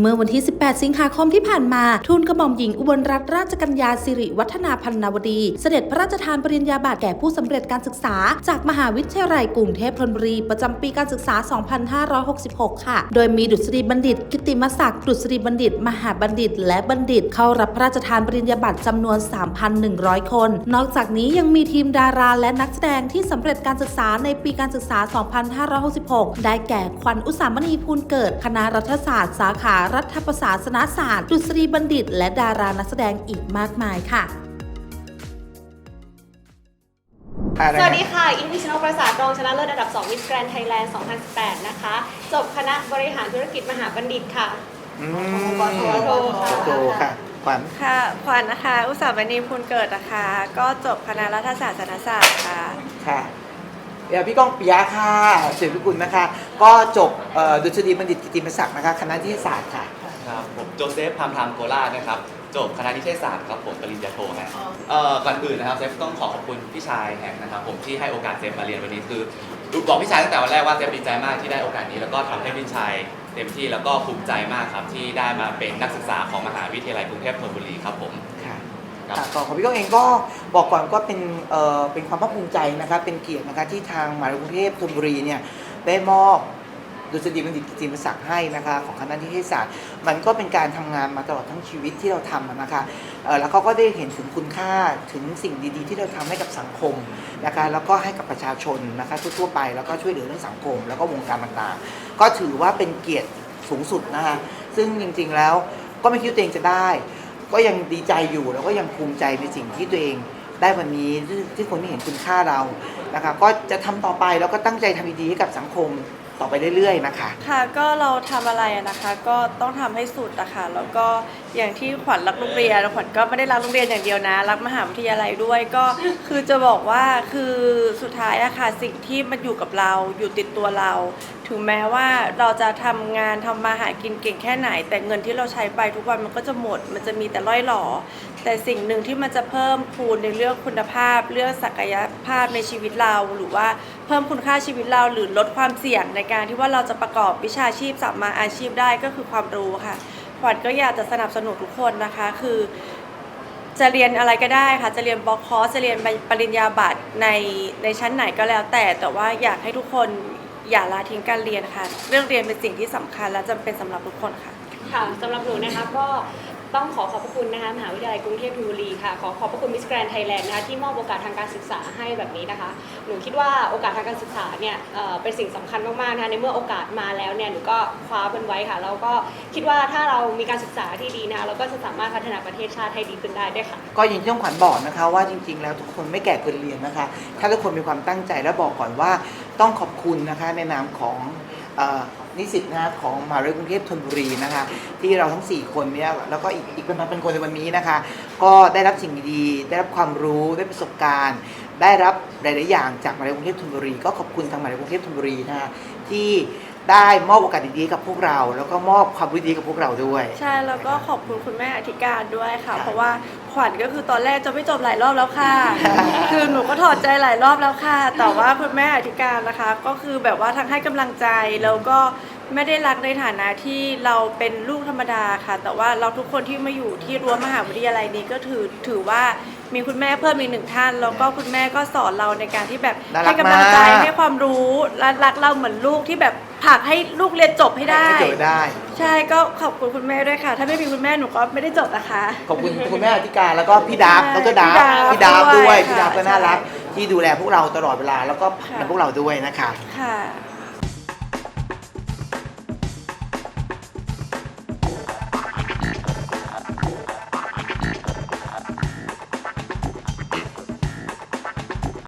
เมื่อวันที่ 18 สิงหาคมที่ผ่านมา ทูลกระหม่อมหญิงอุบลรัตนราชกัญญาสิริวัฒนาพันนาวดี เสด็จพระราชทานปริญญาบัตรแก่ผู้สำเร็จการศึกษา จากมหาวิทยาลัยกรุงเทพธนบุรี ประจำปีการศึกษา 2566 ค่ะ โดยมีดุษฎีบัณฑิต กิตติมศักดิ์ดุษฎีบัณฑิต มหาบัณฑิต และบัณฑิต เข้ารับพระราชทานปริญญาบัตรจำนวน 3,100 คน นอกจากนี้ยังมีทีมดาราและนักแสดงที่สำเร็จการศึกษาในปีการศึกษา 2566 ได้แก่ขวัญอุสามณีพูลเกิด คณะรัฐศาสตร์สาขารัฐประศาสนศาสตร์ดุษฎีบัณฑิต และดารานักแสดงอีกมากมายค่ะสวัสดีค่ะ อินพิชนกประสาทรองชนะเลิศอันดับ 2 มิสแกรนไทยแลนด์ 2018 นะคะ จบคณะบริหารธุรกิจมหาบัณฑิตค่ะอืมปอโทโทค่ะโทค่ะ ขวัญ ค่ะ ขวัญนะคะ อุตสาหมณีพูลเกิดนะคะ ก็จบคณะรัฐศาสตร์ศาสนศาสตร์ค่ะ ค่ะเดี๋ยว พี่ก้องปิยะค่ะเสียพิกุลนะคะ ก็จบเอ่อดุษฎีบัณฑิตกิตติมศักดิ์นะคะ คณะนิเทศศาสตร์ค่ะ ครับผมโจเซฟพามไทามโคราชนะครับจบคณะนิเทศศาสตร์ครับผมปริญญาโทนะเอ่อก่อนอื่นนะครับเซฟต้องขอขอบคุณพี่ชายแห่งนะครับผมที่ให้โอกาสเซฟมาเรียนวันนี้คือบอกพี่ชายตั้งแต่วันแรกว่าเซฟดีใจมากที่ได้โอกาสนี้แล้วก็ทำให้พี่ชายเต็มที่แล้วก็ภูมิใจมากครับที่ได้มาเป็นนักศึกษาของมหาวิทยาลัยกรุงเทพธนบุรีครับผม ค่ะ ครับ ของพี่ก้องเองก็บอกก่อนก็เป็นเอ่อเป็นความภาคภูมิใจนะคะเป็นเกียรตินะคะที่ทางมหาวิทยาลัยกรุงเทพธนบุรีเนี่ยได้มอบดุษฎีบัณฑิตกิติมศักดิ์ให้นะคะของคณะนิเทศศาสตร์ มันก็เป็นการทำงานมาตลอดทั้งชีวิตที่เราทำอะนะคะเอ่อแล้วเขาก็ได้เห็นถึงคุณค่าถึงสิ่งดีๆ ที่เราทำให้กับสังคมนะคะแล้วก็ให้กับประชาชนนะคะทั่วๆไปแล้วก็ช่วยเหลือเรื่องสังคม แล้วก็วงการต่างๆ ก็ถือว่าเป็นเกียรติสูงสุดนะคะซึ่งจริงๆแล้วก็ไม่คิดว่าตัวเองจะได้ ก็ยังดีใจอยู่แล้วก็ยังภูมิใจในสิ่งที่ตัวเองได้วันนี้ที่คนที่เห็นคุณค่าเรานะคะก็จะทำต่อไปแล้วก็ตั้งใจทำดีๆให้กับสังคมต่อไปเรื่อยๆนะคะ ค่ะก็เราทำอะไรนะคะ ก็ต้องทำให้สุดนะคะแล้วก็ อย่างที่ขวัญรักโรงเรียนขวัญก็ไม่ได้รักโรงเรียนอย่างเดียวนะ รักมหาวิทยาลัยด้วยก็คือจะบอกว่าคือสุดท้ายอะค่ะสิ่งที่มันอยู่กับเราอยู่ติดตัวเรา ถึงแม้ว่าเราจะทำงานทำมาหากินเก่งแค่ไหน แต่เงินที่เราใช้ไปทุกวันมันก็จะหมด มันจะมีแต่ร่อยหล่อ แต่สิ่งหนึ่งที่มันจะเพิ่มพูนในเรื่องคุณภาพ เรื่องศักยภาพในชีวิตเราหรือว่าเพิ่มคุณค่าชีวิตเราหรือลดความเสี่ยงในการที่ว่าเราจะประกอบวิชาชีพสัมมาอาชีพได้ก็คือความรู้ค่ะ ขวัญก็อยากจะสนับสนุนทุกคนนะคะ คือ จะเรียนอะไรก็ได้ค่ะ จะเรียนบอคอร์สจะเรียนปริญญาบัตรในในชั้นไหนก็แล้ว แต่แต่ว่าอยากให้ทุกคนอย่าละทิ้งการเรียนค่ะ เรื่องเรียนเป็นสิ่งที่สำคัญและจำเป็นสำหรับทุกคนค่ะ ค่ะสำหรับหนูนะคะก็ ต้องขอขอบพระคุณนะคะมหาวิทยาลัยกรุงเทพธนบุรีค่ะ ขอขอบพระคุณมิสแกรนไทยแลนด์นะคะที่มอบโอกาสทางการศึกษาให้แบบนี้นะคะ หนูคิดว่าโอกาสทางการศึกษาเนี่ยเป็นสิ่งสำคัญมากๆนะคะในเมื่อโอกาสมาแล้วเนี่ยหนูก็คว้ามันไว้ค่ะแล้วก็คิดว่าถ้าเรามีการศึกษาที่ดีนะเราก็จะสามารถพัฒนาประเทศชาติให้ดีขึ้นได้ด้วยค่ะ ก็อย่างที่ต้องขวัญบอกนะคะ ว่าจริง ๆ แล้วทุกคนไม่แก่เกินเรียนนะคะ ถ้าทุกคนมีความตั้งใจและบอกก่อนว่าต้องขอบคุณนะคะในนามของ นิสิตนะคะของมหาวิทยาลัยกรุงเทพธนบุรีนะคะ ที่เราทั้ง 4 คนเนี่ยแล้วก็อีกอีกเป็นพันคนในวันนี้นะคะ ก็ได้รับสิ่งดีๆได้รับความรู้ได้ประสบการณ์ ได้รับหลายๆอย่างจากมหาวิทยาลัยกรุงเทพธนบุรี ก็ขอบคุณทางมหาวิทยาลัยกรุงเทพธนบุรีนะคะที่ ได้มอบโอกาสดีๆกับพวกเรา แล้วก็มอบความรู้ดีกับพวกเราด้วย ใช่แล้วก็ขอบคุณคุณแม่อธิการด้วยค่ะค่ะ เพราะว่าขวัญก็คือตอนแรกจะไม่จบหลายรอบแล้วค่ะ คือหนูก็ถอดใจหลายรอบแล้วค่ะ แต่ว่าคุณแม่อธิการนะคะ ก็คือแบบว่าทั้งให้กำลังใจแล้วก็ไม่ได้รักในฐานะที่เราเป็นลูกธรรมดาค่ะ แต่ว่าเราทุกคนที่มาอยู่ที่รั้วมหาวิทยาลัยนี้ก็ถือถือว่ามีคุณแม่เพิ่มอีกหนึ่งท่าน แล้วก็คุณแม่ก็สอนเราในการที่แบบน่ารัให้กกำลังใจมากให้ความรู้และรักเราเหมือนลูกที่แบบ ผลักให้ลูกเรียนจบให้ได้ ให้เจอได้ ใช่ก็ขอบคุณคุณแม่ด้วยค่ะ ถ้าไม่มีคุณแม่หนูก็ไม่ได้จบนะคะ ขอบคุณคุณแม่อธิการแล้วก็พี่ดาบใช่ดรดาบพี่พี่ดาดาบบด้วยด้วยพี่ดาบก็ค่ะน่ารักใช่ที่ดูแลพวกเราตลอดเวลาแล้วก็ผลักดันค่ะพวกเราด้วยนะคะค่ะ